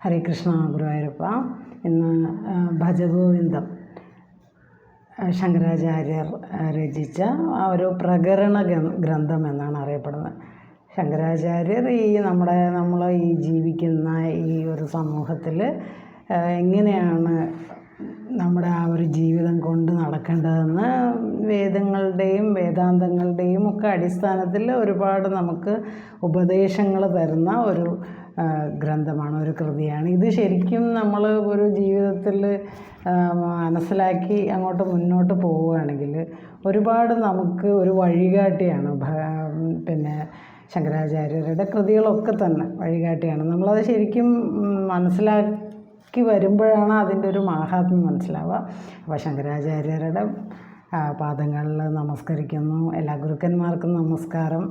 ഹരേ കൃഷ്ണ ഗുരുവായൂരപ്പ ഇന്ന് ഭജഗോവിന്ദം ശങ്കരാചാര്യർ രചിച്ച ഒരു പ്രകരണ ഗ്രന്ഥ- എന്നാണ് അറിയപ്പെടുന്നത്. ശങ്കരാചാര്യർ ഈ നമ്മുടെ നമ്മൾ ഈ ജീവിക്കുന്ന ഈ ഒരു സമൂഹത്തിൽ എങ്ങനെയാണ് നമ്മുടെ ആ ഒരു ജീവിതം കൊണ്ട് നടക്കേണ്ടതെന്ന് വേദങ്ങളുടെയും വേദാന്തങ്ങളുടെയും ഒക്കെ അടിസ്ഥാനത്തിൽ ഒരുപാട് നമുക്ക് ഉപദേശങ്ങൾ തരുന്ന ഒരു ഗ്രന്ഥമാണ് ഒരു കൃതിയാണ്. ഇത് ശരിക്കും നമ്മൾ ഒരു ജീവിതത്തിൽ മനസ്സിലാക്കി അങ്ങോട്ട് മുന്നോട്ട് പോവുകയാണെങ്കിൽ ഒരുപാട് നമുക്ക് ഒരു വഴികാട്ടിയാണ് പിന്നെ ശങ്കരാചാര്യരുടെ കൃതികളൊക്കെ തന്നെ വഴികാട്ടിയാണ്. നമ്മളത് ശരിക്കും മനസ്സിലാക്കി വരുമ്പോഴാണ് അതിന്റെ ഒരു മാഹാത്മ്യം മനസ്സിലാവുക. അപ്പോൾ ശങ്കരാചാര്യരുടെ പാദങ്ങളിൽ നമസ്കരിക്കുന്നു. എല്ലാ ഗുരുക്കന്മാർക്കും നമസ്കാരം.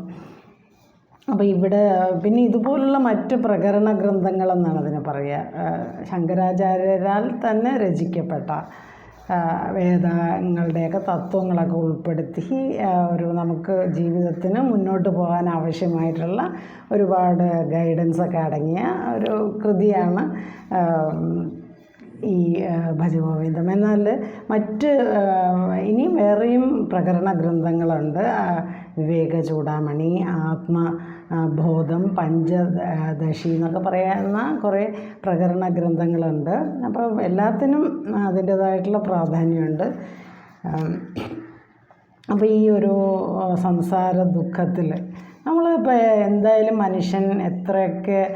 അപ്പോൾ ഇവിടെ പിന്നെ ഇതുപോലുള്ള മറ്റ് പ്രകരണ ഗ്രന്ഥങ്ങളെന്നാണ് അതിനെ പറയുക. ശങ്കരാചാര്യരാൽ തന്നെ രചിക്കപ്പെട്ട വേദങ്ങളുടെയൊക്കെ തത്വങ്ങളൊക്കെ ഉൾപ്പെടുത്തി ഒരു നമുക്ക് ജീവിതത്തിന് മുന്നോട്ട് പോകാൻ ആവശ്യമായിട്ടുള്ള ഒരുപാട് ഗൈഡൻസൊക്കെ അടങ്ങിയ ഒരു കൃതിയാണ് ഈ ഭജഗോവിന്ദം. എന്നാൽ മറ്റ് ഇനിയും വേറെയും പ്രകരണ ഗ്രന്ഥങ്ങളുണ്ട്. വിവേക ചൂടാമണി ആത്മ ബോധം പഞ്ചദശി എന്നൊക്കെ പറയുന്ന കുറേ പ്രകരണ ഗ്രന്ഥങ്ങളുണ്ട്. അപ്പോൾ എല്ലാത്തിനും അതിന്റേതായിട്ടുള്ള പ്രാധാന്യമുണ്ട്. അപ്പോൾ ഈ ഒരു സംസാര ദുഃഖത്തിൽ നമ്മളിപ്പോൾ എന്തായാലും മനുഷ്യൻ എത്രയൊക്കെ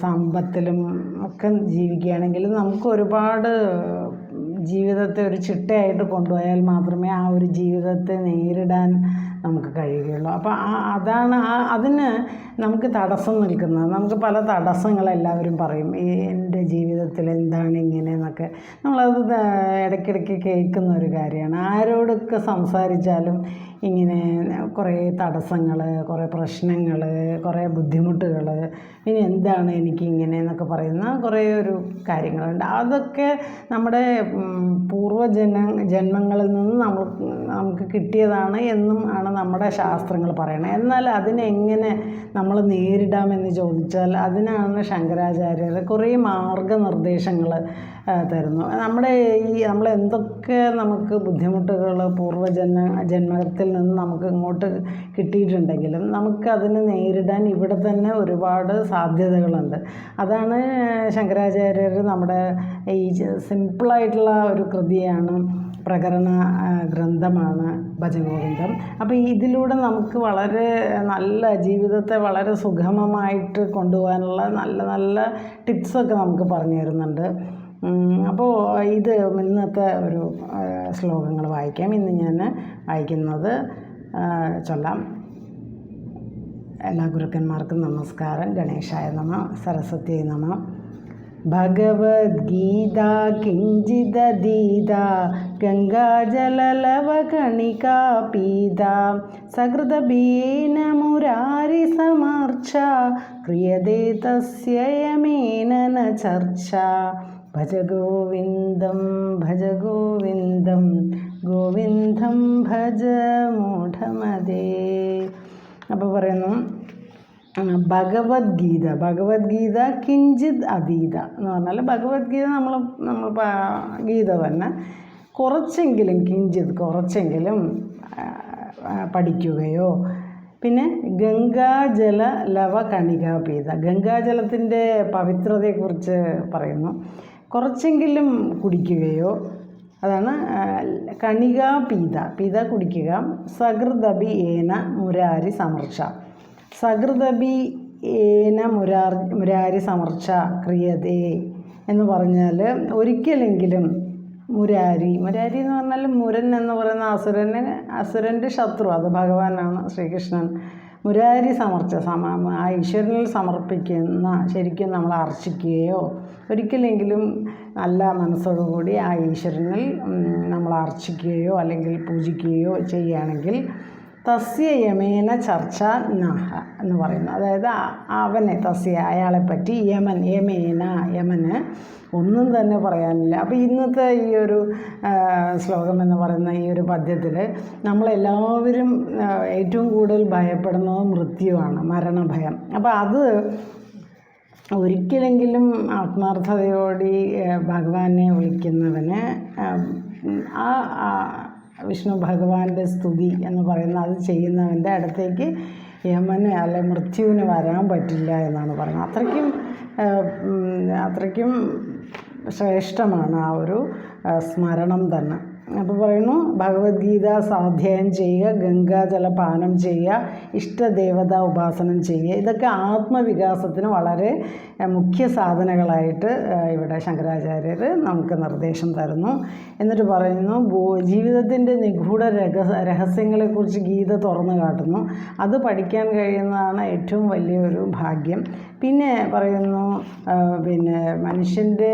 സമ്പത്തിലും ഒക്കെ ജീവിക്കുകയാണെങ്കിൽ നമുക്ക് ഒരുപാട് ജീവിതത്തെ ഒരു ചിട്ടയായിട്ട് കൊണ്ടുപോയാൽ മാത്രമേ ആ ഒരു ജീവിതത്തെ നേരിടാൻ നമുക്ക് കഴിയുകയുള്ളൂ. അപ്പോൾ ആ അതാണ് ആ അതിന് നമുക്ക് തടസ്സം നിൽക്കുന്നത്. നമുക്ക് പല തടസ്സങ്ങളെല്ലാവരും പറയും. ഈ എന്റെ ജീവിതത്തിൽ എന്താണ് ഇങ്ങനെ എന്നൊക്കെ. നമ്മളത് ഇടയ്ക്കിടയ്ക്ക് കേൾക്കുന്ന ഒരു കാര്യമാണ്. ആരോടൊക്കെ സംസാരിച്ചാലും ഇങ്ങനെ കുറേ തടസ്സങ്ങൾ കുറേ പ്രശ്നങ്ങൾ കുറേ ബുദ്ധിമുട്ടുകൾ ഇനി എന്താണ് എനിക്കിങ്ങനെ എന്നൊക്കെ പറയുന്ന കുറേ ഒരു കാര്യങ്ങളുണ്ട്. അതൊക്കെ നമ്മുടെ പൂർവജന ജന്മങ്ങളിൽ നിന്ന് നമ്മൾ നമുക്ക് കിട്ടിയതാണ് എന്നും ആണ് നമ്മുടെ ശാസ്ത്രങ്ങൾ പറയണം. എന്നാൽ അതിനെങ്ങനെ നമ്മൾ നേരിടാമെന്ന് ചോദിച്ചാൽ അതിനാണ് ശങ്കരാചാര്യർ കുറേ മാർഗനിർദ്ദേശങ്ങൾ തരുന്നു. നമ്മുടെ ഈ നമ്മൾ എന്തൊക്കെ നമുക്ക് ബുദ്ധിമുട്ടുകൾ പൂർവജന്മ ജന്മത്തിൽ നിന്ന് നമുക്ക് ഇങ്ങോട്ട് കിട്ടിയിട്ടുണ്ടെങ്കിലും നമുക്കതിനെ നേരിടാൻ ഇവിടെ തന്നെ ഒരുപാട് സാധ്യതകളുണ്ട്. അതാണ് ശങ്കരാചാര്യർ നമ്മുടെ ഈ സിമ്പിളായിട്ടുള്ള ഒരു കൃതിയാണ് പ്രകരണ ഗ്രന്ഥമാണ് ഭജഗോവിന്ദം. അപ്പോൾ ഇതിലൂടെ നമുക്ക് വളരെ നല്ല ജീവിതത്തെ വളരെ സുഗമമായിട്ട് കൊണ്ടുപോകാനുള്ള നല്ല നല്ല ടിപ്സൊക്കെ നമുക്ക് പറഞ്ഞു തരുന്നുണ്ട്. അപ്പോൾ ഇത് ഇന്നത്തെ ഒരു ശ്ലോകങ്ങൾ വായിക്കാം. ഇന്ന് ഞാൻ വായിക്കുന്നത് ചൊല്ലാം. എല്ലാ ഗുരുക്കന്മാർക്കും നമസ്കാരം. ഗണേശായ നമ സരസ്വതി നമ. ഭഗവത്ഗീത കിഞ്ചിദീത ഗംഗാജലലവകണികാ പീത സകൃതബീന മുരാരി സമർച്ച ക്രിയതേ തസ്യയമേന ചർച്ച. ഭജ ഗോവിന്ദം ഭജ ഗോവിന്ദം ഗോവിന്ദം ഭജ മൂഢമതേ. അപ്പോൾ പറയുന്നു ഭഗവത്ഗീത ഭഗവത്ഗീത കിഞ്ചിത് അതീത എന്ന് പറഞ്ഞാൽ ഭഗവത്ഗീത നമ്മൾ നമ്മൾ ഗീത തന്നെ കുറച്ചെങ്കിലും കിഞ്ചിത് കുറച്ചെങ്കിലും പഠിക്കുകയോ. പിന്നെ ഗംഗാജല ലവ കണികാപീത ഗംഗാജലത്തിന്റെ പവിത്രതയെക്കുറിച്ച് പറയുന്നു. കുറച്ചെങ്കിലും കുടിക്കുകയോ അതാണ് കണിക പീത പീത കുടിക്കുക. സകൃതബി ഏന മുരാരി സമർച്ച. സകൃതബി ഏന മുരാർ മുരാരി സമർച്ച ക്രിയതേ എന്ന് പറഞ്ഞാൽ ഒരിക്കലെങ്കിലും മുരാരി മുരാരി എന്ന് പറഞ്ഞാൽ മുരൻ എന്ന് പറയുന്ന അസുരന് അസുരന്റെ ശത്രു അത് ഭഗവാനാണ് ശ്രീകൃഷ്ണൻ. മുരാരി സമർച്ച സമ ആ ഈശ്വരനിൽ സമർപ്പിക്കുന്ന ശരിക്കും നമ്മൾ അർച്ചിക്കുകയോ ഒരിക്കലെങ്കിലും നല്ല മനസ്സോടുകൂടി ആ ഈശ്വരനിൽ നമ്മൾ അർച്ചിക്കുകയോ അല്ലെങ്കിൽ പൂജിക്കുകയോ ചെയ്യുകയാണെങ്കിൽ തസ്യ യമേന ചർച്ച നഹ എന്ന് പറയുന്നു. അതായത് അവനെ തസ്യ അയാളെ പറ്റി യമൻ യമേന യമന് ഒന്നും തന്നെ പറയാനില്ല. അപ്പോൾ ഇന്നത്തെ ഈ ഒരു ശ്ലോകം എന്ന് പറയുന്ന ഈ ഒരു പദ്യത്തിൽ നമ്മളെല്ലാവരും ഏറ്റവും കൂടുതൽ ഭയപ്പെടുന്നത് മൃത്യുവാണ് മരണഭയം. അപ്പോൾ അത് ഒരിക്കലെങ്കിലും ആത്മാർത്ഥതയോടി ഭഗവാനെ വിളിക്കുന്നവന് ആ വിഷ്ണു ഭഗവാന്റെ സ്തുതി എന്ന് പറയുന്ന അത് ചെയ്യുന്നവന്റെ അടുത്തേക്ക് യമന് അല്ലെ മൃത്യുവിന് വരാൻ പറ്റില്ല എന്നാണ് പറയുന്നത് അത്രയ്ക്കും അത്രയ്ക്കും ശ്രേഷ്ഠമാണ് ആ ഒരു സ്മരണം തന്നെ. അപ്പോൾ പറയുന്നു ഭഗവത്ഗീത സ്വാധ്യായം ചെയ്യുക ഗംഗാജല പാനം ചെയ്യുക ഇഷ്ടദേവത ഉപാസനം ചെയ്യുക. ഇതൊക്കെ ആത്മവികാസത്തിന് വളരെ മുഖ്യ സാധനങ്ങളായിട്ട് ഇവിടെ ശങ്കരാചാര്യർ നമുക്ക് നിർദ്ദേശം തരുന്നു. എന്നിട്ട് പറയുന്നു ജീവിതത്തിന്റെ നിഗൂഢ രഹ രഹസ്യങ്ങളെക്കുറിച്ച് ഗീത തുറന്നു കാട്ടുന്നു. അത് പഠിക്കാൻ കഴിയുന്നതാണ് ഏറ്റവും വലിയൊരു ഭാഗ്യം. പിന്നെ പറയുന്നു പിന്നെ മനുഷ്യന്റെ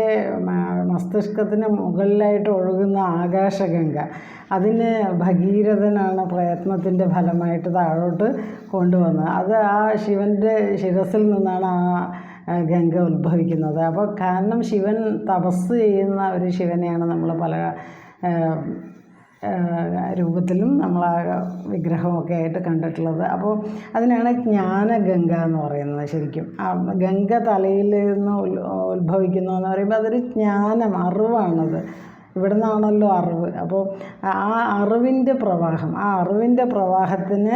മസ്തിഷ്കത്തിന് മുകളിലായിട്ട് ഒഴുകുന്ന ആകാശഗംഗ. അതിന് ഭഗീരഥനാണ് പ്രയത്നത്തിന്റെ ഫലമായിട്ട് താഴോട്ട് കൊണ്ടുവന്നത്. അത് ആ ശിവന്റെ ശിരസിൽ നിന്നാണ് ആ ഗംഗ ഉത്ഭവിക്കുന്നത്. അപ്പോൾ കാരണം ശിവൻ തപസ് ചെയ്യുന്ന ഒരു ശിവനെയാണ് നമ്മൾ പല രൂപത്തിലും നമ്മൾ ആ വിഗ്രഹമൊക്കെ ആയിട്ട് കണ്ടിട്ടുള്ളത്. അപ്പോൾ അതിനാണ് ജ്ഞാനഗംഗ എന്ന് പറയുന്നത് ശരിക്കും. ആ ഗംഗ തലയിൽ നിന്ന് ഉത്ഭവിക്കുന്നു എന്ന് പറയുമ്പോൾ അതൊരു ജ്ഞാനം അറിവാണത്. ഇവിടെ നിന്നാണല്ലോ അറിവ്. അപ്പോൾ ആ അറിവിന്റെ പ്രവാഹം ആ അറിവിന്റെ പ്രവാഹത്തിന്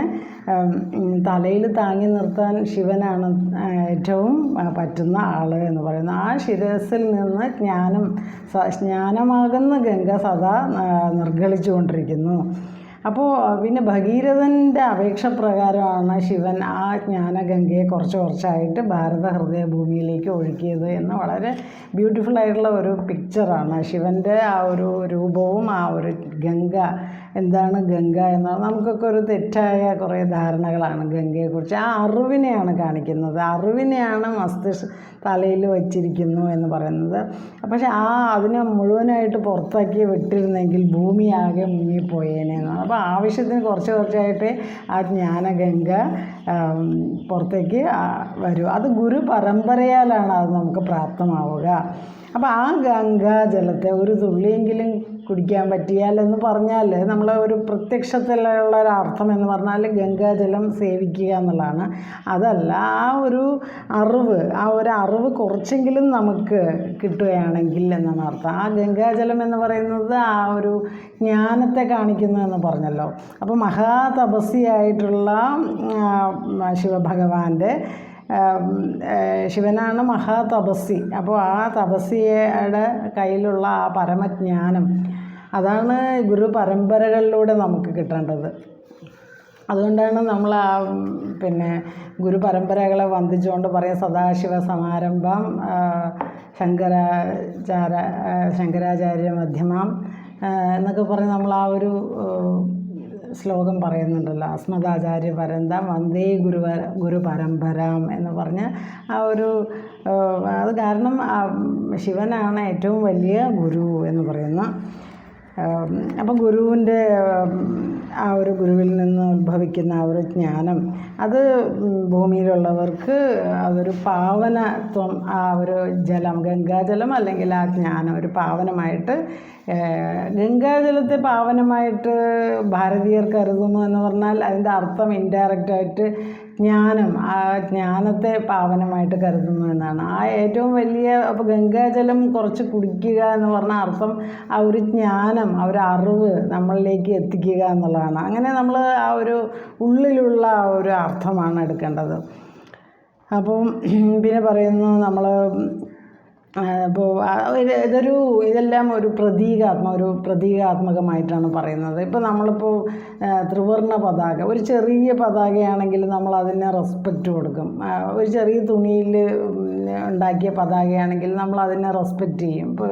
തലയിൽ താങ്ങി നിർത്താൻ ശിവനാണ് ഏറ്റവും പറ്റുന്ന ആൾ എന്ന് പറയുന്നത്. ആ ശിരസിൽ നിന്ന് ജ്ഞാനം ജ്ഞാനമാകുന്ന ഗംഗ സദാ നിർഗളിച്ചുകൊണ്ടിരിക്കുന്നു. അപ്പോൾ പിന്നെ ഭഗീരഥന്റെ അപേക്ഷ പ്രകാരമാണ് ശിവൻ ആ ജ്ഞാനഗംഗയെ കുറച്ച് കുറച്ചായിട്ട് ഭാരത ഹൃദയ ഭൂമിയിലേക്ക് ഒഴുക്കിയത് എന്ന് വളരെ ബ്യൂട്ടിഫുൾ ആയിട്ടുള്ള ഒരു പിക്ചറാണ് ശിവന്റെ ആ ഒരു രൂപവും ആ ഒരു ഗംഗ എന്താണ് ഗംഗ എന്ന് നമുക്കൊക്കെ ഒരു തെറ്റായ കുറേ ധാരണകളാണ് ഗംഗയെക്കുറിച്ച്. ആ അറിവിനെയാണ് കാണിക്കുന്നത്. അറിവിനെയാണ് മസ്തിഷ് തലയിൽ വച്ചിരിക്കുന്നു എന്ന് പറയുന്നത്. പക്ഷേ ആ അതിനെ മുഴുവനായിട്ട് പുറത്താക്കി വിട്ടിരുന്നെങ്കിൽ ഭൂമി ആകെ മുങ്ങിപ്പോയേനെ അപ്പോൾ ആവശ്യത്തിന് കുറച്ച് കുറച്ചായിട്ട് ആ ജ്ഞാനഗംഗ പുറത്തേക്ക് വരും. അത് ഗുരു പരമ്പരയാലാണ് അത് നമുക്ക് പ്രാപ്തമാവുക. അപ്പോൾ ആ ഗംഗാജലത്തെ ഒരു തുള്ളിയെങ്കിലും കുടിക്കാൻ പറ്റിയാൽ എന്ന് പറഞ്ഞാൽ നമ്മൾ ഒരു പ്രത്യക്ഷത്തിലുള്ള ഒരു അർത്ഥം എന്ന് പറഞ്ഞാൽ ഗംഗാജലം സേവിക്കുക എന്നുള്ളതാണ്. അതല്ല ആ ഒരു അറിവ് ആ ഒരു അറിവ് കുറച്ചെങ്കിലും നമുക്ക് കിട്ടുകയാണെങ്കിൽ എന്നാണ് അർത്ഥം. ആ ഗംഗാജലം എന്ന് പറയുന്നത് ആ ഒരു ജ്ഞാനത്തെ കാണിക്കുന്നു എന്ന് പറഞ്ഞല്ലോ. അപ്പോൾ മഹാതപസ്യായിട്ടുള്ള ശിവഭഗവാന്റെ ശിവനാണ് മഹാതപസ്സി. അപ്പോൾ ആ തപസ്സിയുടെ കയ്യിലുള്ള ആ പരമജ്ഞാനം അതാണ് ഗുരു പരമ്പരകളിലൂടെ നമുക്ക് കിട്ടേണ്ടത്. അതുകൊണ്ടാണ് നമ്മൾ ആ പിന്നെ ഗുരു പരമ്പരകളെ വന്ദിച്ചുകൊണ്ട് പറയാം സദാശിവ സമാരംഭം ശങ്കരാചാര ശങ്കരാചാര്യ മധ്യമാം എന്നൊക്കെ പറഞ്ഞ് നമ്മൾ ആ ഒരു ശ്ലോകം പറയുന്നുണ്ടല്ലോ അസ്മദാചാര്യ പരന്ത വന്ദേ ഗുരു ഗുരു പരമ്പരാം എന്ന് പറഞ്ഞ് ആ ഒരു അത് കാരണം ശിവനാണ് ഏറ്റവും വലിയ ഗുരു എന്ന് പറയുന്ന. ആം, അപ്പം ഗുരുവിന്റെ ആ ഒരു ഗുരുവിൽ നിന്ന് ഉത്ഭവിക്കുന്ന ആ ഒരു ജ്ഞാനം അത് ഭൂമിയിലുള്ളവർക്ക് അതൊരു പാവനത്വം ആ ഒരു ജലം ഗംഗാജലം അല്ലെങ്കിൽ ആ ജ്ഞാനം ഒരു പാവനമായിട്ട് ഗംഗാജലത്തെ പാവനമായിട്ട് ഭാരതീയർ കരുതുന്നു എന്ന് പറഞ്ഞാൽ അതിന്റെ അർത്ഥം ഇൻഡയറക്റ്റായിട്ട് ജ്ഞാനം ആ ജ്ഞാനത്തെ പാവനമായിട്ട് കരുതുന്നു എന്നാണ് ആ ഏറ്റവും വലിയ അപ്പോൾ ഗംഗാജലം കുറച്ച് കുടിക്കുക എന്ന് പറഞ്ഞ അർത്ഥം ആ ഒരു ജ്ഞാനം ആ ഒരു അറിവ് നമ്മളിലേക്ക് എത്തിക്കുക എന്നുള്ളതാണ്. അങ്ങനെ നമ്മൾ ആ ഒരു ഉള്ളിലുള്ള ആ ഒരു അർത്ഥമാണ് എടുക്കേണ്ടത്. അപ്പം പിന്നെ പറയുന്നു നമ്മൾ അപ്പോൾ ഇതൊരു ഇതെല്ലാം ഒരു പ്രതീകാത്മ ഒരു പ്രതീകാത്മകമായിട്ടാണ് പറയുന്നത്. ഇപ്പോൾ നമ്മളിപ്പോൾ ത്രിവർണ പതാക ഒരു ചെറിയ പതാകയാണെങ്കിൽ നമ്മൾ അതിന് റെസ്പെക്റ്റ് കൊടുക്കും. ഒരു ചെറിയ തുണിയിൽ ഉണ്ടാക്കിയ പതാകയാണെങ്കിൽ നമ്മൾ അതിനെ റെസ്പെക്റ്റ് ചെയ്യും. ഇപ്പോൾ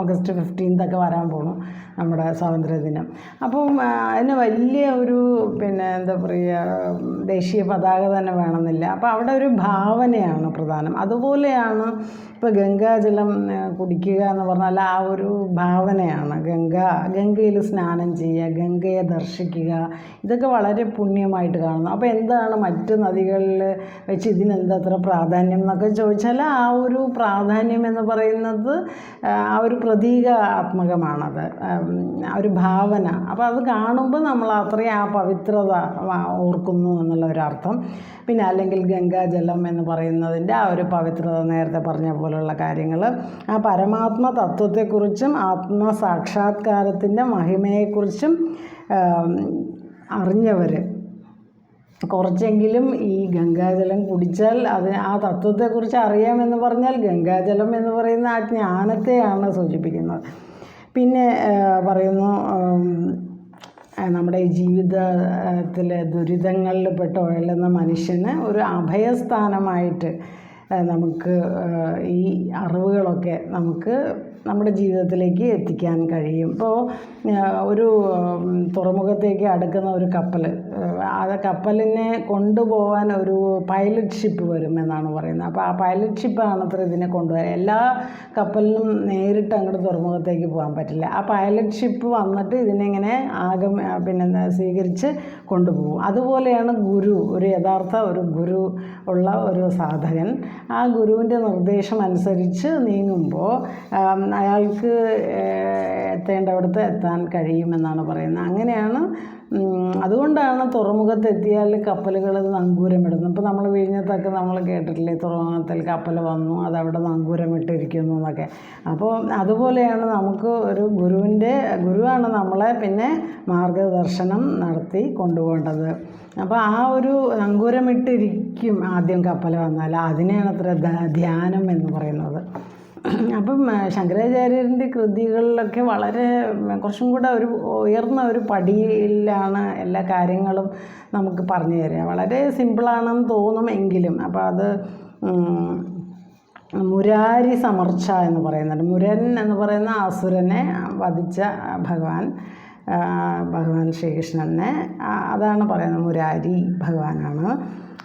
ഓഗസ്റ്റ് ഫിഫ്റ്റീൻത്തൊക്കെ വരാൻ പോണു നമ്മുടെ സ്വാതന്ത്ര്യദിനം. അപ്പം അതിന് വലിയ ഒരു പിന്നെ എന്താ പറയുക ദേശീയ പതാക തന്നെ വേണമെന്നില്ല. അപ്പോൾ അവിടെ ഒരു ഭാവനയാണ് പ്രധാനം. അതുപോലെയാണ് ഇപ്പോൾ ഗംഗാജലം ഗംഗാജലം കുടിക്കുക എന്ന് പറഞ്ഞാൽ ആ ഒരു ഭാവനയാണ്. ഗംഗ ഗംഗയിൽ സ്നാനം ചെയ്യുക ഗംഗയെ ദർശിക്കുക ഇതൊക്കെ വളരെ പുണ്യമായിട്ട് കാണുന്നു. അപ്പോൾ എന്താണ് മറ്റ് നദികളിൽ വെച്ച് ഇതിനെന്താ അത്ര പ്രാധാന്യം എന്നൊക്കെ ചോദിച്ചാൽ ആ ഒരു പ്രാധാന്യം എന്ന് പറയുന്നത് ആ, ഒരു പ്രതീകാത്മകമാണത്. ഒരു ഭാവന. അപ്പോൾ അത് കാണുമ്പോൾ നമ്മൾ അത്രയും ആ പവിത്രത ഓർക്കുന്നു എന്നുള്ള ഒരർത്ഥം പിന്നെ അല്ലെങ്കിൽ ഗംഗാജലം എന്ന് പറയുന്നതിന്റെ ആ ഒരു പവിത്രത നേരത്തെ പറഞ്ഞ പോലുള്ള കാര്യങ്ങൾ ആ പരമാത്മ തത്വത്തെക്കുറിച്ചും ആത്മസാക്ഷാത്കാരത്തിന്റെ മഹിമയെക്കുറിച്ചും അറിഞ്ഞവർ കുറച്ചെങ്കിലും ഈ ഗംഗാജലം കുടിച്ചാൽ അത് ആ തത്വത്തെക്കുറിച്ച് അറിയാമെന്ന് പറഞ്ഞാൽ ഗംഗാജലം എന്ന് പറയുന്ന ആ ജ്ഞാനത്തെയാണ് സൂചിപ്പിക്കുന്നത്. പിന്നെ പറയുന്നു നമ്മുടെ ജീവിതത്തിലെ ദുരിതങ്ങളിൽ പെട്ട് ഉഴലുന്ന മനുഷ്യന് ഒരു അഭയസ്ഥാനമായിട്ട് നമുക്ക് ഈ അറിവുകളൊക്കെ നമുക്ക് നമ്മുടെ ജീവിതത്തിലേക്ക് എത്തിക്കാൻ കഴിയും. ഇപ്പോൾ ഒരു തുറമുഖത്തേക്ക് അടുക്കുന്ന ഒരു കപ്പൽ ആ കപ്പലിനെ കൊണ്ടുപോകാൻ ഒരു പൈലറ്റ് ഷിപ്പ് വരും എന്നാണ് പറയുന്നത്. അപ്പോൾ ആ പൈലറ്റ് ഷിപ്പാണ് അത്ര ഇതിനെ കൊണ്ടുപോകാൻ എല്ലാ കപ്പലിനും നേരിട്ട് അങ്ങോട്ട് തുറമുഖത്തേക്ക് പോകാൻ പറ്റില്ല. ആ പൈലറ്റ് ഷിപ്പ് വന്നിട്ട് ഇതിനെങ്ങനെ ആഗമ പിന്നെ സ്വീകരിച്ച് കൊണ്ടുപോകും. അതുപോലെയാണ് ഗുരു ഒരു യഥാർത്ഥ ഒരു ഗുരു ഉള്ള ഒരു സാധകൻ. ആ ഗുരുവിന്റെ നിർദ്ദേശം അനുസരിച്ച് നീങ്ങുമ്പോൾ അയാൾക്ക് എത്തേണ്ട എത്തേണ്ടവിടത്ത് എത്താൻ കഴിയുമെന്നാണ് പറയുന്നത്. അങ്ങനെയാണ് അതുകൊണ്ടാണ് തുറമുഖത്ത് എത്തിയാൽ കപ്പലുകൾ നങ്കൂരമിടുന്നത് ഇപ്പോൾ നമ്മൾ വിഴിഞ്ഞത്തൊക്കെ നമ്മൾ കേട്ടിട്ടില്ലേ തുറമുഖത്തിൽ കപ്പൽ വന്നു അതവിടെ നങ്കൂരമിട്ടിരിക്കുന്നു എന്നൊക്കെ. അപ്പോൾ അതുപോലെയാണ് നമുക്ക് ഒരു ഗുരുവിന്റെ ഗുരുവാണ് നമ്മളെ പിന്നെ മാർഗദർശനം നടത്തി കൊണ്ടുപോകേണ്ടത്. അപ്പോൾ ആ ഒരു നങ്കൂരമിട്ടിരിക്കും ആദ്യം കപ്പൽ വന്നാൽ. അതിനെയാണ് അത്ര ധ്യാനം എന്ന് പറയുന്നത്. അപ്പം ശങ്കരാചാര്യന്റെ കൃതികളിലൊക്കെ വളരെ കുറച്ചും കൂടെ ഒരു ഉയർന്ന ഒരു പടിയിലാണ് എല്ലാ കാര്യങ്ങളും നമുക്ക് പറഞ്ഞു തരിക. വളരെ സിമ്പിളാണെന്ന് തോന്നും എങ്കിലും അപ്പോൾ അത് മുരാരി സമർച്ച എന്ന് പറയുന്നുണ്ട്. മുരൻ എന്ന് പറയുന്ന അസുരനെ വധിച്ച ഭഗവാൻ ഭഗവാൻ ശ്രീകൃഷ്ണനെ അതാണ് പറയുന്നത് മുരാരി ഭഗവാനാണ്.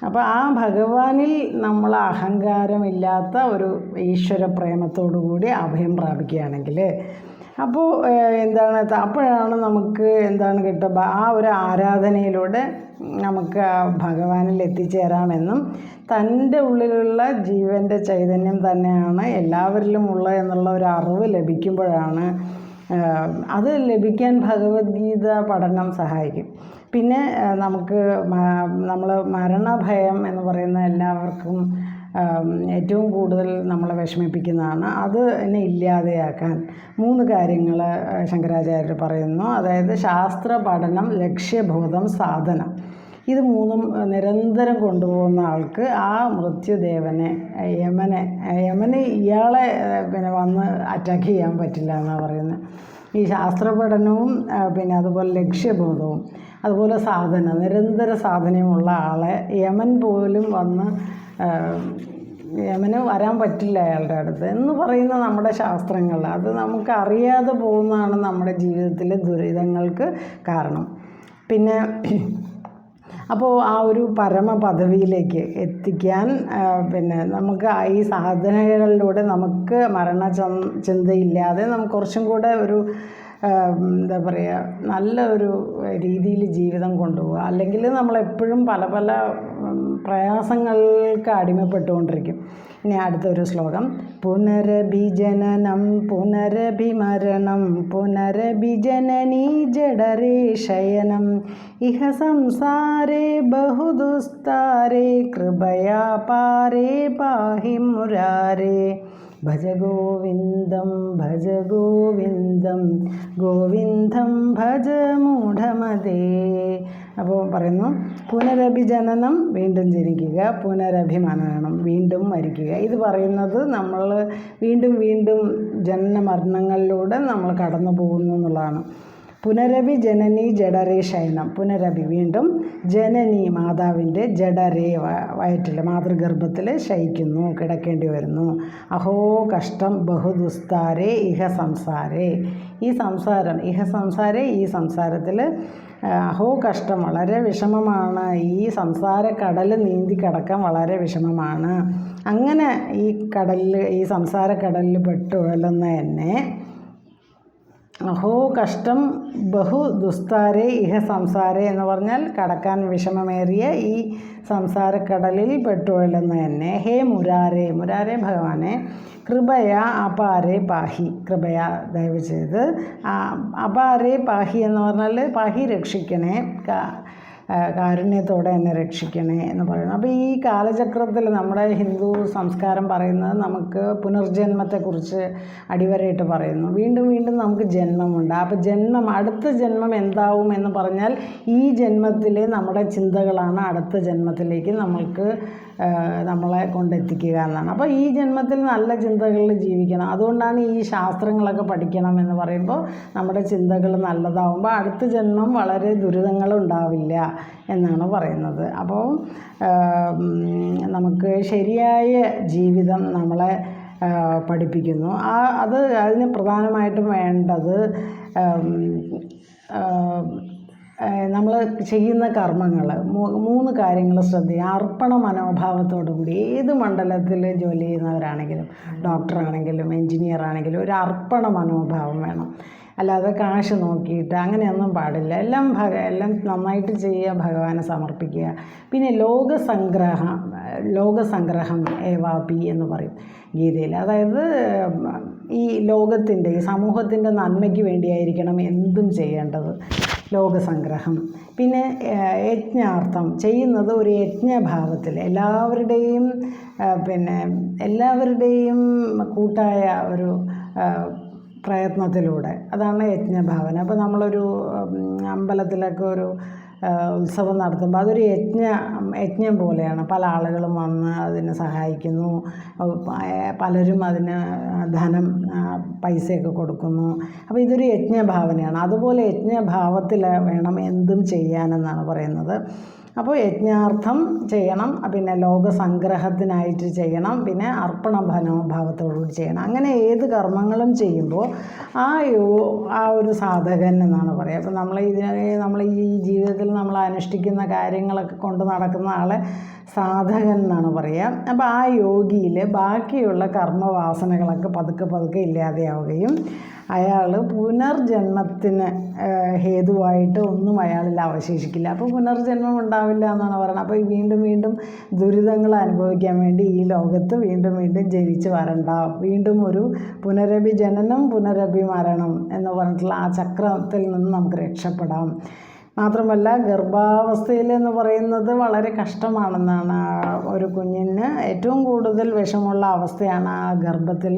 അപ്പോൾ ആ ഭഗവാനിൽ നമ്മൾ അഹങ്കാരമില്ലാത്ത ഒരു ഈശ്വര പ്രേമത്തോടു കൂടി അഭയം പ്രാപിക്കുകയാണെങ്കിൽ അപ്പോൾ എന്താണ് അപ്പോഴാണ് നമുക്ക് എന്താണ് കിട്ടുക? ആ ഒരു ആരാധനയിലൂടെ നമുക്ക് ഭഗവാനിൽ എത്തിച്ചേരാമെന്നും തന്റെ ഉള്ളിലുള്ള ജീവന്റെ ചൈതന്യം തന്നെയാണ് എല്ലാവരിലും ഉള്ളത് എന്നുള്ള ഒരു അറിവ് ലഭിക്കുമ്പോഴാണ് അത് ലഭിക്കാൻ ഭഗവത്ഗീത പഠനം സഹായിക്കും. പിന്നെ നമുക്ക് നമ്മൾ മരണഭയം എന്ന് പറയുന്ന എല്ലാവർക്കും ഏറ്റവും കൂടുതൽ നമ്മളെ വിഷമിപ്പിക്കുന്നതാണ്. അത് എന്നെ ഇല്ലാതെയാക്കാൻ മൂന്ന് കാര്യങ്ങൾ ശങ്കരാചാര്യർ പറയുന്നു. അതായത് ശാസ്ത്ര പഠനം ലക്ഷ്യബോധം സാധനം. ഇത് മൂന്നും നിരന്തരം കൊണ്ടുപോകുന്ന ആൾക്ക് ആ മൃത്യുദേവനെ യമനെ യമന് ഇയാളെ പിന്നെ വന്ന് അറ്റാക്ക് ചെയ്യാൻ പറ്റില്ല എന്നാണ് പറയുന്നത് ഈ ശാസ്ത്ര പഠനവും പിന്നെ അതുപോലെ ലക്ഷ്യബോധവും അതുപോലെ സാധന നിരന്തര സാധനയുമുള്ള ആളെ യമൻ പോലും വന്ന് യമന് വരാൻ പറ്റില്ല അയാളുടെ അടുത്ത്. എന്ന് പറയുന്ന നമ്മുടെ ശാസ്ത്രങ്ങൾ അത് നമുക്ക് അറിയാതെ പോകുന്നതാണ് നമ്മുടെ ജീവിതത്തിലെ ദുരിതങ്ങൾക്ക് കാരണം. പിന്നെ അപ്പോൾ ആ ഒരു പരമ പദവിയിലേക്ക് എത്തിക്കാൻ പിന്നെ നമുക്ക് ഈ സാധനകളിലൂടെ നമുക്ക് മരണ ചിന്തയില്ലാതെ നമുക്ക് കുറച്ചും കൂടെ ഒരു എന്താ പറയുക നല്ല ഒരു രീതിയിൽ ജീവിതം കൊണ്ടുപോകുക അല്ലെങ്കിൽ നമ്മളെപ്പോഴും പല പല പ്രയാസങ്ങൾക്ക് അടിമപ്പെട്ടുകൊണ്ടിരിക്കും. ഇനി അടുത്തൊരു ശ്ലോകം. പുനരഭിജനനം പുനരഭിമരണം പുനരഭിജനനീ ജഡരേ ശയനം. ഇഹ സംസാരേ ബഹുദുസ്താരേ കൃപയാ പാരേ പാഹി മുരാരേ. ഭജ ഗോവിന്ദം ഭജ ഗോവിന്ദം ഗോവിന്ദം ഭജ മൂഢമതേ. അപ്പോൾ പറയുന്നു പുനരഭിജനനം വീണ്ടും ജനിക്കുക പുനരഭിമനനം വീണ്ടും മരിക്കുക. ഇത് പറയുന്നത് നമ്മൾ വീണ്ടും വീണ്ടും ജനന മരണങ്ങളിലൂടെ നമ്മൾ കടന്നു പോകുന്നു എന്നുള്ളതാണ്. പുനരഭി ജനനി ജഡരേ ശയനം. പുനരവി വീണ്ടും ജനനി മാതാവിന്റെ ജഡരേ വയറ്റിൽ മാതൃഗർഭത്തിൽ ശയിക്കുന്നു കിടക്കേണ്ടി വരുന്നു. അഹോ കഷ്ടം ബഹുദുസ്താരേ ഇഹ സംസാരേ. ഈ സംസാരം ഇഹ സംസാരേ ഈ സംസാരത്തിൽ അഹോ കഷ്ടം വളരെ വിഷമമാണ്. ഈ സംസാര കടൽ നീന്തി കിടക്കാൻ വളരെ വിഷമമാണ്. അങ്ങനെ ഈ കടലിൽ ഈ സംസാര കടലിൽ പെട്ടുഴലുന്ന എന്നെ അഹോ കഷ്ടം ബഹു ദുസ്താരേ ഇഹ സംസാരേ എന്ന് പറഞ്ഞാൽ കടക്കാൻ വിഷമമേറിയ ഈ സംസാരക്കടലിൽ പെട്ടുകൊള്ളുന്ന എന്നെ. ഹേ മുരാരേ മുരാരേ ഭഗവാനെ കൃപയ അപാരേ പാഹി. കൃപയ ദയവ് ചെയ്ത് അപാരെ പാഹി എന്ന് പറഞ്ഞാൽ പാഹി രക്ഷിക്കണേ. കാരുണ്യത്തോടെ എന്നെ രക്ഷിക്കണേ എന്ന് പറയുന്നു. അപ്പോൾ ഈ കാലചക്രത്തിൽ നമ്മുടെ ഹിന്ദു സംസ്കാരം പറയുന്നത് നമുക്ക് പുനർജന്മത്തെക്കുറിച്ച് അടിവരയിട്ട് പറയുന്നു. വീണ്ടും വീണ്ടും നമുക്ക് ജന്മമുണ്ട്. അപ്പോൾ ജന്മം അടുത്ത ജന്മം എന്താവും എന്ന് പറഞ്ഞാൽ ഈ ജന്മത്തിലെ നമ്മുടെ ചിന്തകളാണ് അടുത്ത ജന്മത്തിലേക്ക് നമ്മൾക്ക് നമ്മളെ കൊണ്ടെത്തിക്കുക എന്നാണ്. അപ്പോൾ ഈ ജന്മത്തിൽ നല്ല ചിന്തകളിൽ ജീവിക്കണം. അതുകൊണ്ടാണ് ഈ ശാസ്ത്രങ്ങളൊക്കെ പഠിക്കണം എന്ന് പറയുമ്പോൾ നമ്മുടെ ചിന്തകൾ നല്ലതാവുമ്പോൾ അടുത്ത ജന്മം വളരെ ദുരിതങ്ങളുണ്ടാവില്ല എന്നാണ് പറയുന്നത്. അപ്പോൾ നമുക്ക് ശരിയായ ജീവിതം നമ്മളെ പഠിപ്പിക്കുന്നു. ആ അത് അതിന് പ്രധാനമായിട്ടും വേണ്ടത് നമ്മൾ ചെയ്യുന്ന കർമ്മങ്ങൾ മൂന്ന് കാര്യങ്ങൾ ശ്രദ്ധിക്കുക. അർപ്പണ മനോഭാവത്തോടു കൂടി ഏത് മണ്ഡലത്തിൽ ജോലി ചെയ്യുന്നവരാണെങ്കിലും ഡോക്ടറാണെങ്കിലും എൻജിനീയർ ആണെങ്കിലും ഒരു അർപ്പണ മനോഭാവം വേണം. അല്ലാതെ കാശ് നോക്കിയിട്ട് അങ്ങനെയൊന്നും പാടില്ല. എല്ലാം ഭഗ എല്ലാം നന്നായിട്ട് ചെയ്യുക ഭഗവാനെ സമർപ്പിക്കുക. പിന്നെ ലോകസംഗ്രഹം ലോകസംഗ്രഹം ഏവാപി എന്ന് പറയും ഗീതയിൽ. അതായത് ഈ ലോകത്തിന്റെ ഈ സമൂഹത്തിന്റെ നന്മയ്ക്ക് വേണ്ടിയായിരിക്കണം എന്തും ചെയ്യേണ്ടത് ലോകസംഗ്രഹം. പിന്നെ യജ്ഞാർത്ഥം. ചെയ്യുന്നത് ഒരു യജ്ഞഭാവത്തിൽ. എല്ലാവരുടെയും പിന്നെ എല്ലാവരുടെയും കൂട്ടായ ഒരു പ്രയത്നത്തിലൂടെ. അതാണ് യജ്ഞഭാവന. അപ്പോൾ നമ്മളൊരു അമ്പലത്തിലൊക്കെ ഒരു ഉത്സവം നടത്തുമ്പോൾ അതൊരു യജ്ഞ യജ്ഞം പോലെയാണ്. പല ആളുകളും വന്ന് അതിനെ സഹായിക്കുന്നു. പലരും അതിന് ധനം പൈസയൊക്കെ കൊടുക്കുന്നു. അപ്പോൾ ഇതൊരു യജ്ഞഭാവനയാണ്. അതുപോലെ യജ്ഞഭാവത്തിൽ വേണം എന്തും ചെയ്യാനെന്നാണ് പറയുന്നത്. അപ്പോൾ യജ്ഞാർത്ഥം ചെയ്യണം പിന്നെ ലോകസംഗ്രഹത്തിനായിട്ട് ചെയ്യണം പിന്നെ അർപ്പണ മനോഭാവത്തോടുകൂടി ചെയ്യണം. അങ്ങനെ ഏത് കർമ്മങ്ങളും ചെയ്യുമ്പോൾ ആ യോ ആ ഒരു സാധകൻ എന്നാണ് പറയുക. അപ്പോൾ നമ്മൾ ഇതിനെ നമ്മൾ ഈ ജീവിതത്തിൽ നമ്മൾ അനുഷ്ഠിക്കുന്ന കാര്യങ്ങളൊക്കെ കൊണ്ട് നടക്കുന്ന ആളെ സാധകൻ എന്നാണ് പറയുക. അപ്പോൾ ആ യോഗിയിൽ ബാക്കിയുള്ള കർമ്മവാസനകളൊക്കെ പതുക്കെ പതുക്കെ ഇല്ലാതെയാവുകയും അയാൾ പുനർജന്മത്തിന് ഹേതുവായിട്ട് ഒന്നും അയാളിൽ അവശേഷിക്കില്ല. അപ്പോൾ പുനർജന്മം ഉണ്ടാവില്ല എന്നാണ് പറയുന്നത്. അപ്പോൾ വീണ്ടും വീണ്ടും ദുരിതങ്ങൾ അനുഭവിക്കാൻ വേണ്ടി ഈ ലോകത്ത് വീണ്ടും വീണ്ടും ജനിച്ച് വരണ്ട വീണ്ടും ഒരു പുനരഭിജനനം പുനരഭിമരണം പുനരഭി മരണം എന്ന് പറഞ്ഞിട്ടുള്ള ആ ചക്രത്തിൽ നിന്ന് നമുക്ക് രക്ഷപ്പെടാം. മാത്രമല്ല ഗർഭാവസ്ഥയിൽ എന്ന് പറയുന്നത് വളരെ കഷ്ടമാണെന്നാണ് ഒരു കുഞ്ഞിന് ഏറ്റവും കൂടുതൽ വിഷമുള്ള അവസ്ഥയാണ് ആ ഗർഭത്തിൽ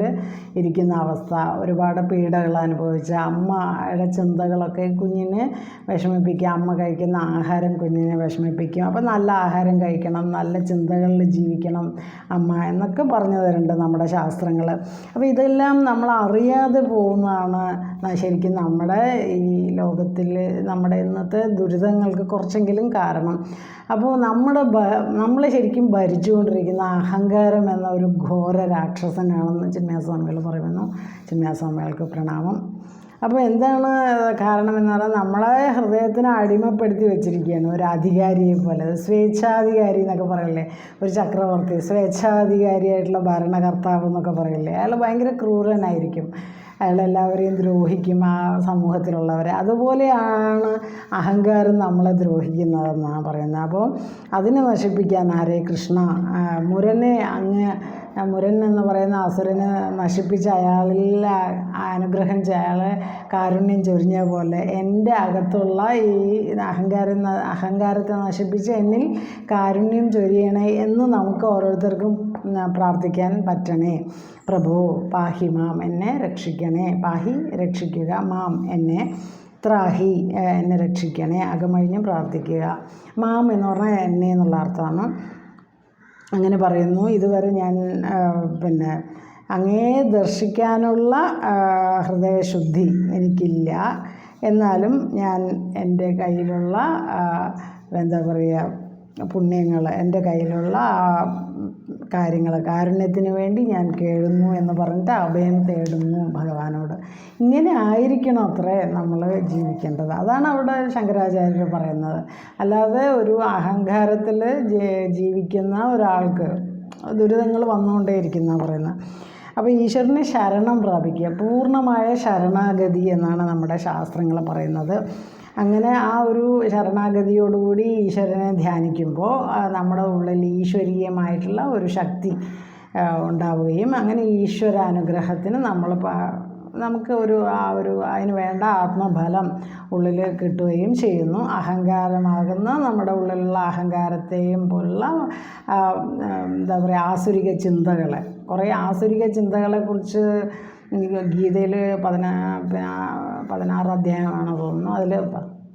ഇരിക്കുന്ന അവസ്ഥ. ഒരുപാട് പീഡകൾ അനുഭവിച്ച അമ്മയുടെ ചിന്തകളൊക്കെ കുഞ്ഞിനെ വിഷമിപ്പിക്കുക അമ്മ കഴിക്കുന്ന ആഹാരം കുഞ്ഞിനെ വിഷമിപ്പിക്കും. അപ്പോൾ നല്ല ആഹാരം കഴിക്കണം നല്ല ചിന്തകളിൽ ജീവിക്കണം അമ്മ എന്നൊക്കെ പറഞ്ഞു തരുന്നുണ്ട് നമ്മുടെ ശാസ്ത്രങ്ങൾ അപ്പോൾ ഇതെല്ലാം നമ്മൾ അറിയാതെ പോകുന്നതാണ് ശരിക്കും നമ്മുടെ ഈ ലോകത്തിൽ നമ്മുടെ ഇന്നത്തെ ദുരിതങ്ങൾക്ക് കുറച്ചെങ്കിലും കാരണം. അപ്പോൾ നമ്മുടെ നമ്മളെ ശരിക്കും ഭരിച്ചുകൊണ്ടിരിക്കുന്ന അഹങ്കാരം എന്ന ഒരു ഘോര രാക്ഷസനാണെന്ന് ചിന്മയസ്വാമികൾ പറയുന്നു. ചിന്മയസ്വാമികൾക്ക് പ്രണാമം. അപ്പോൾ എന്താണ് കാരണം എന്ന് പറഞ്ഞാൽ നമ്മളെ ഹൃദയത്തിന് അടിമപ്പെടുത്തി വെച്ചിരിക്കുകയാണ് ഒരു അധികാരിയെ പോലെ. സ്വേച്ഛാധികാരി എന്നൊക്കെ പറയില്ലേ? ഒരു ചക്രവർത്തി സ്വേച്ഛാധികാരിയായിട്ടുള്ള ഭരണകർത്താവ് എന്നൊക്കെ പറയില്ലേ? അയാൾ ഭയങ്കര ക്രൂരനായിരിക്കും. അയാൾ എല്ലാവരെയും ദ്രോഹിക്കും ആ സമൂഹത്തിലുള്ളവരെ. അതുപോലെയാണ് അഹങ്കാരം നമ്മളെ ദ്രോഹിക്കുന്നതെന്നാണ് പറയുന്നത്. അപ്പോൾ അതിനെ നശിപ്പിക്കാൻ ആരെ? കൃഷ്ണ. മുരനെ അങ്ങ് മുരൻ എന്ന് പറയുന്ന അസുരനെ നശിപ്പിച്ച അയാളിൽ അനുഗ്രഹം അയാളെ കാരുണ്യം ചൊരിഞ്ഞ പോലെ എന്റെ അകത്തുള്ള ഈ അഹങ്കാരം അഹങ്കാരത്തെ നശിപ്പിച്ച് എന്നിൽ കാരുണ്യം ചൊരിയണേ എന്ന് നമുക്ക് ഓരോരുത്തർക്കും പ്രാർത്ഥിക്കാൻ പറ്റണേ. പ്രഭു പാഹി മാം എന്നെ രക്ഷിക്കണേ. പാഹി രക്ഷിക്കുക മാം എന്നെ ത്രാഹി എന്നെ രക്ഷിക്കണേ. അകമഴിഞ്ഞ് പ്രാർത്ഥിക്കുക. മാം എന്ന് പറഞ്ഞാൽ എന്നെ എന്നുള്ള അർത്ഥമാണ്. അങ്ങനെ പറയുന്നു. ഇതുവരെ ഞാൻ പിന്നെ അങ്ങേ ദർശിക്കാനുള്ള ഹൃദയശുദ്ധി എനിക്കില്ല. എന്നാലും ഞാൻ എന്റെ കയ്യിലുള്ള എന്താ പറയുക പുണ്യങ്ങൾ എന്റെ കയ്യിലുള്ള കാര്യങ്ങൾ കാരുണ്യത്തിന് വേണ്ടി ഞാൻ കേഴുന്നു എന്ന് പറഞ്ഞിട്ട് അഭയം തേടുന്നു ഭഗവാനോട്. ഇങ്ങനെ ആയിരിക്കണം അത്രേ നമ്മൾ ജീവിക്കേണ്ടത്. അതാണ് അവിടെ ശങ്കരാചാര്യർ പറയുന്നത്. അല്ലാതെ ഒരു അഹങ്കാരത്തിൽ ജീവിക്കുന്ന ഒരാൾക്ക് ദുരിതങ്ങൾ വന്നുകൊണ്ടേയിരിക്കുന്ന പറയുന്നത്. അപ്പോൾ ഈശ്വരനെ ശരണം പ്രാപിക്കുക പൂർണമായ ശരണാഗതി എന്നാണ് നമ്മുടെ ശാസ്ത്രങ്ങൾ പറയുന്നത്. അങ്ങനെ ആ ഒരു ശരണാഗതിയോടുകൂടി ഈശ്വരനെ ധ്യാനിക്കുമ്പോൾ നമ്മുടെ ഉള്ളിൽ ഈശ്വരീയമായിട്ടുള്ള ഒരു ശക്തി ഉണ്ടാവുകയും അങ്ങനെ ഈശ്വരാനുഗ്രഹത്തിന് നമ്മൾ നമുക്ക് ഒരു ആ ഒരു അതിന് വേണ്ട ആത്മഫലം ഉള്ളിൽ കിട്ടുകയും ചെയ്യുന്നു. അഹങ്കാരമാകുന്ന നമ്മുടെ ഉള്ളിലുള്ള അഹങ്കാരത്തെയും പോലുള്ള എന്താ പറയുക ആസുരിക ചിന്തകളെ. കുറേ ആസുരിക ചിന്തകളെക്കുറിച്ച് ഗീതയിൽ പതിനാ പതിനാറ് അധ്യായമാണ് തോന്നുന്നു. അതിൽ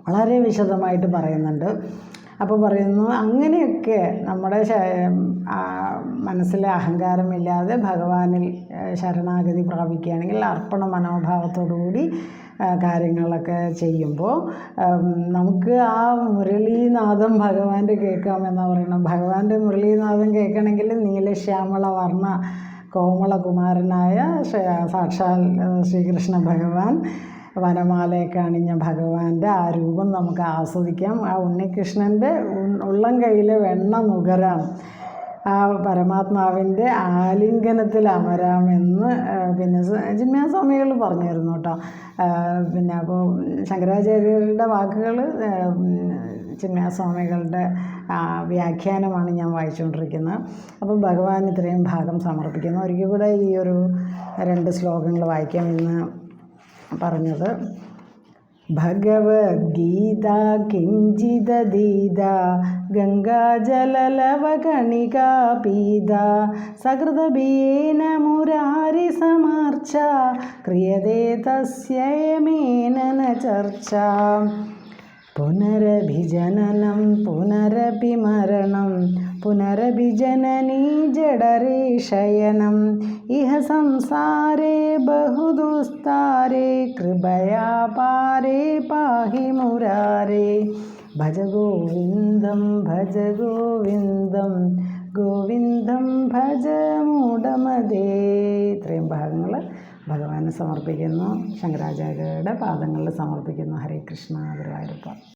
വളരെ വിശദമായിട്ട് പറയുന്നുണ്ട്. അപ്പോൾ പറയുന്നു അങ്ങനെയൊക്കെ നമ്മുടെ മനസ്സിലെ അഹങ്കാരമില്ലാതെ ഭഗവാനിൽ ശരണാഗതി പ്രാപിക്കുകയാണെങ്കിൽ അർപ്പണ മനോഭാവത്തോടുകൂടി കൂടി കാര്യങ്ങളൊക്കെ ചെയ്യുമ്പോൾ നമുക്ക് ആ മുരളീനാഥം ഭഗവാന്റെ കേൾക്കാമെന്നാണ് പറയുന്നത്. ഭഗവാന്റെ മുരളീനാഥം കേൾക്കണമെങ്കിൽ നീലശ്യാമള വർണ കോമളകുമാരനായ സാക്ഷാൽ ശ്രീകൃഷ്ണ ഭഗവാൻ. വനമാലയൊക്കെ അണിഞ്ഞ ഭഗവാന്റെ ആ രൂപം നമുക്ക് ആസ്വദിക്കാം. ആ ഉണ്ണികൃഷ്ണന്റെ ഉള്ളം കയ്യിലെ വെണ്ണ നുകരാം. ആ പരമാത്മാവിന്റെ ആലിംഗനത്തിൽ അമരാമെന്ന് പിന്നെ ജിമ്യാസ്വാമികൾ പറഞ്ഞിരുന്നു കേട്ടോ. പിന്നെ അപ്പോൾ ശങ്കരാചാര്യരുടെ വാക്കുകൾ ചിന്മയാസ്വാമികളുടെ വ്യാഖ്യാനമാണ് ഞാൻ വായിച്ചുകൊണ്ടിരിക്കുന്നത്. അപ്പോൾ ഭഗവാൻ ഇത്രയും ഭാഗം സമർപ്പിക്കുന്നു. ഒരിക്കൽ കൂടെ ഈ ഒരു രണ്ട് ശ്ലോകങ്ങൾ വായിക്കാം ഇന്ന് പറഞ്ഞത്. ഭഗവത്ഗീത കിഞ്ചിതീത ഗംഗാജലലവകണികാ പീത സകൃതബീന മുരാരി സമാർച്ച ക്രിയതേ ന ചർച്ച. പുനരഭിജനനം പുനരപി മരണം പുനരഭിജനനീ ജഡരേ ശയനം. ഇഹ സംസാരേ ബഹുദുസ്താരേ കൃപയാ പാരേ പാഹി മുരാരേ. ഭജ ഗോവിന്ദം ഭജ ഗോവിന്ദം ഗോവിന്ദം ഭജ മൂടമതേ. ഇത്രയും ഭാഗങ്ങൾ ഭഗവാന് സമർപ്പിക്കുന്നു. ശങ്കരാചാര്യരുടെ പാദങ്ങളിൽ സമർപ്പിക്കുന്നു. ഹരേ കൃഷ്ണ ഗുരുവായൂരപ്പ.